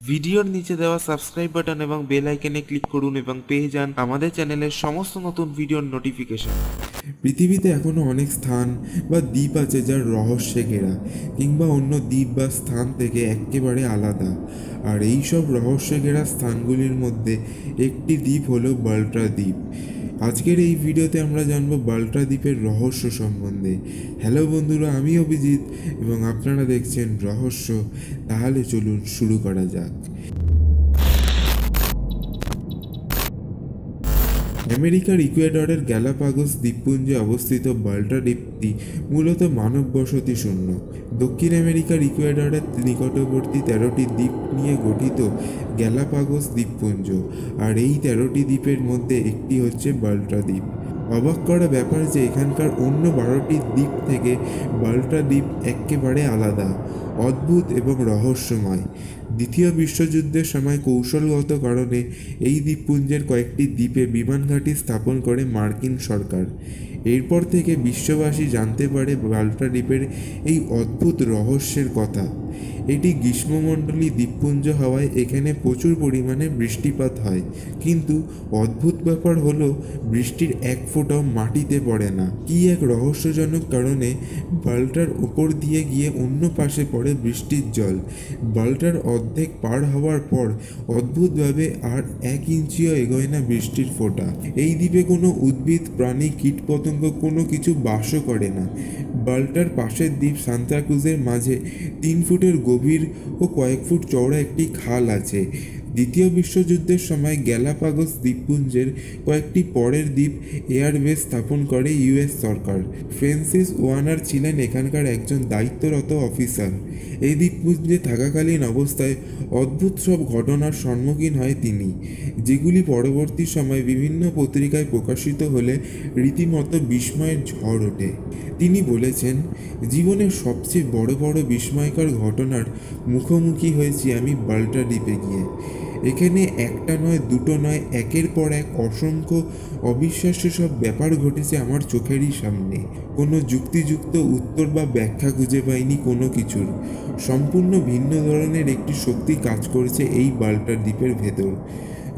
ভিডিওর নিচে দেওয়া সাবস্ক্রাইব বাটন এবং বেল আইকনে ক্লিক করুন এবং পেয়ে যান আমাদের চ্যানেলের সমস্ত নতুন ভিডিওর নোটিফিকেশন পৃথিবীতে এখনও অনেক স্থান বা দ্বীপ আছে যার রহস্যে ঘেরা, কিংবা অন্য দ্বীপ বা স্থান থেকে একেবারে আলাদা। আর এই সব রহস্যে ঘেরা স্থানগুলির মধ্যে একটি দ্বীপ হলো বাল্ট্রা দ্বীপ। আজকের এই ভিডিওতে আমরা জানব বাল্টা দ্বীপের রহস্য সম্বন্ধে। হ্যালো বন্ধুরা, আমি অভিজিৎ এবং আপনারা দেখছেন রহস্য। তাহলে চলুন শুরু করা যাক। আমেরিকার ইকুয়েডরের গ্যালাপাগোস দ্বীপপুঞ্জে অবস্থিত বাল্টা দ্বীপটি মূলত মানব বসতি শূন্য। দক্ষিণ আমেরিকার ইকুয়েডরের নিকটবর্তী তেরোটি দ্বীপ নিয়ে গঠিত গ্যালাপাগোস দ্বীপপুঞ্জ, আর এই তেরোটি দ্বীপের মধ্যে একটি হচ্ছে বাল্টা দ্বীপ। অবাক করা ব্যাপার যে এখানকার অন্য বারোটি দ্বীপ থেকে বাল্টা দ্বীপ একেবারে আলাদা, অদ্ভুত এবং রহস্যময়। দ্বিতীয় বিশ্বযুদ্ধের সময় কৌশলগত কারণে এই দ্বীপপুঞ্জের কয়েকটি দ্বীপে বিমান ঘাঁটি স্থাপন করে মার্কিন সরকার। এরপর থেকে বিশ্ববাসী জানতে পারে বাল্টা দ্বীপের এই অদ্ভুত রহস্যের কথা। এটি গ্রীষ্মমণ্ডলী দ্বীপপুঞ্জ হওয়ায় এখানে প্রচুর পরিমাণে বৃষ্টিপাত হয়। কিন্তু অদ্ভুত ব্যাপার হলো, বৃষ্টির এক ফোঁটাও মাটিতে পড়ে না। কি এক রহস্যজনক কারণে বাল্টার ওপর দিয়ে গিয়ে অন্য পাশে পড়ে বৃষ্টির জল। বাল্টার অর্ধেক পার হওয়ার পর অদ্ভুতভাবে আর এক ইঞ্চিও এগোয় না বৃষ্টির ফোঁটা। এই দ্বীপে কোনো উদ্ভিদ, প্রাণী, কীটপতঙ্গ কোনো কিছু বাসও করে না। বাল্টার পাশের দ্বীপ সান্তাক্রুজের মাঝে তিন ফুটের গভীর ও কয়েক ফুট চওড়া একটি খাল আছে। দ্বিতীয় বিশ্বযুদ্ধের সময় গ্যালাপাগোস দ্বীপপুঞ্জের কয়েকটি পরের দ্বীপ এয়ারবেস স্থাপন করে ইউএস সরকার। ফ্রেন্সিস ওয়ানার ছিলেন এখানকার একজন দায়িত্বরত অফিসার। এই দ্বীপপুঞ্জে থাকাকালীন অবস্থায় অদ্ভুত সব ঘটনার সম্মুখীন হয় তিনি, যেগুলি পরবর্তী সময় বিভিন্ন পত্রিকায় প্রকাশিত হলে রীতিমতো বিস্ময়ের ঝড় ওঠে। তিনি বলেছেন, জীবনের সবচেয়ে বড় বড় বিস্ময়কর ঘটনার মুখোমুখি হয়েছি আমি বাল্টা দ্বীপে গিয়ে। এখানে একটা নয়, দুটো নয়, একের পর এক অসংখ্য অবিশ্বাস্য সব ব্যাপার ঘটেছে আমার চোখেরই সামনে। কোনো যুক্তিযুক্ত উত্তর বা ব্যাখ্যা খুঁজে পাইনি কোনো কিছুর। সম্পূর্ণ ভিন্ন ধরনের একটি শক্তি কাজ করছে এই বাল্টা দ্বীপের ভেতর।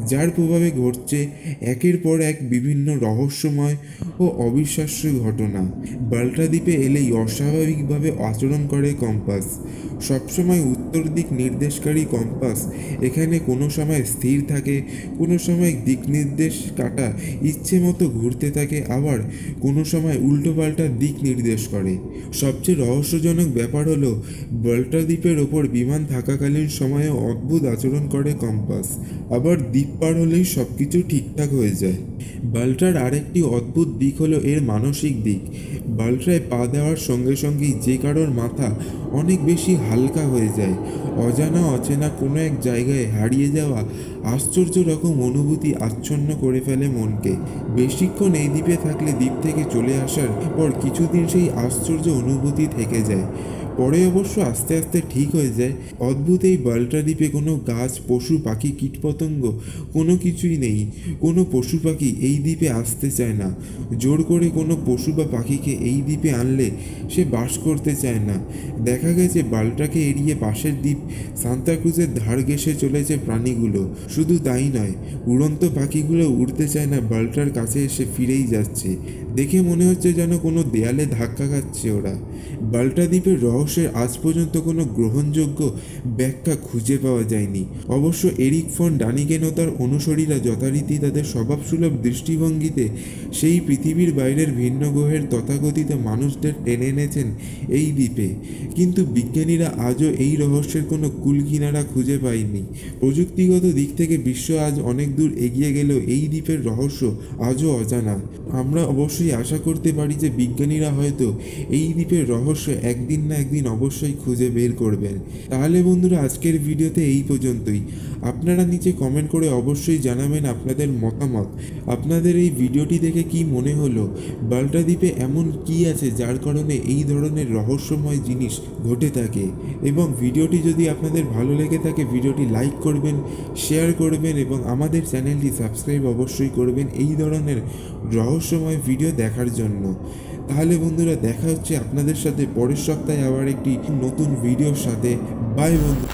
যার প্রভাবে ঘটছে একের পর এক বিভিন্ন রহস্যময় ও অবিশ্বাস্য ঘটনা। বাল্টা দ্বীপে এলেই অস্বাভাবিকভাবে আচরণ করে কম্পাস। সবসময় উত্তর দিক নির্দেশকারী কম্পাস। এখানে কোনো সময় স্থির থাকে, কোনো সময় দিক নির্দেশ কাটা, ইচ্ছে মতো ঘুরতে থাকে, আবার কোনো সময় উল্টোপাল্টা দিক নির্দেশ করে। সবচেয়ে রহস্যজনক ব্যাপার হলো, বাল্টা দ্বীপের ওপর বিমান থাকাকালীন সময়ে অদ্ভুত আচরণ করে কম্পাস। আবার দ্বীপ পার হলেই সব কিছু ঠিকঠাক হয়ে যায়। বাল্টার আরেকটি অদ্ভুত দিক হলো এর মানসিক দিক। বাল্ট্রায় পা দেওয়ার সঙ্গে সঙ্গেই যে কারোর মাথা অনেক বেশি হালকা হয়ে যায়। অজানা, অচেনা কোনো এক জায়গায় হারিয়ে যাওয়া আশ্চর্য রকম অনুভূতি আচ্ছন্ন করে ফেলে মনকে। বেশিক্ষণ এই দ্বীপে থাকলে দ্বীপ থেকে চলে আসার পর কিছুদিন সেই আশ্চর্য অনুভূতি থেকে যায়। পরে অবশ্য আস্তে আস্তে ঠিক হয়ে যায়। অদ্ভুত এই বাল্টা দ্বীপে কোনো গাছ, পশু, পাখি, কীটপতঙ্গ কোনো কিছুই নেই। কোনো পশু পাখি এই দ্বীপে আসতে চায় না। জোর করে কোনো পশু বা পাখিকে এই দ্বীপে আনলে সে বাস করতে চায় না। দেখা গেছে বাল্টাকে এড়িয়ে পাশের দ্বীপ সান্তাক্রুজের ধার ঘেসে চলেছে প্রাণীগুলো। শুধু তাই নয় উড়ন্ত পাখিগুলো উড়তে চায় না, বাল্টার কাছে এসে ফিরেই যাচ্ছে। দেখে মনে হচ্ছে যেন কোনো দেয়ালে ধাক্কা খাচ্ছে ওরা। বাল্টা দ্বীপের রহস্যের আজ পর্যন্ত কোনো গ্রহণযোগ্য ব্যাখ্যা খুঁজে পাওয়া যায়নি। অবশ্য এরিক ফন ডানিকেন ও তার অনুসারীরা যথারীতি তাদের স্বভাবসুলভ দৃষ্টিভঙ্গিতে সেই পৃথিবীর বাইরের ভিন্ন গ্রহের তথাকথিত মানুষদের টেনে এনেছেন এই দ্বীপে। কিন্তু বিজ্ঞানীরা আজও এই রহস্যের কোনো কুলকিনারা খুঁজে পায়নি। প্রযুক্তিগত দিক থেকে বিশ্ব আজ অনেক দূর এগিয়ে গেলেও এই দ্বীপের রহস্য আজও অজানা। আমরা অবশ্যই আশা করতে পারি যে বিজ্ঞানীরা হয়তো এই দ্বীপের রহস্য একদিন না একদিন অবশ্যই খুঁজে বের করবেন। তাহলে বন্ধুরা, আজকের ভিডিওতে এই পর্যন্তই। আপনারা নিচে কমেন্ট করে অবশ্যই জানাবেন আপনাদের মতামত। আপনাদের এই ভিডিওটি দেখে কি মনে হলো? বাল্টা দ্বীপে এমন কি আছে যার কারণে এই ধরনের রহস্যময় জিনিস ঘটে থাকে? এবং ভিডিওটি যদি আপনাদের ভালো লেগে থাকে, ভিডিওটি লাইক করবেন শেয়ার করবেন এবং আমাদের চ্যানেলটি সাবস্ক্রাইব অবশ্যই করবেন এই ধরনের রহস্যময় ভিডিও দেখার জন্য। তাহলে বন্ধুরা, দেখা হচ্ছে আপনাদের সাথে পরের সপ্তাহে আবার একটি নতুন ভিডিওর সাথে। বাই বন্ধু।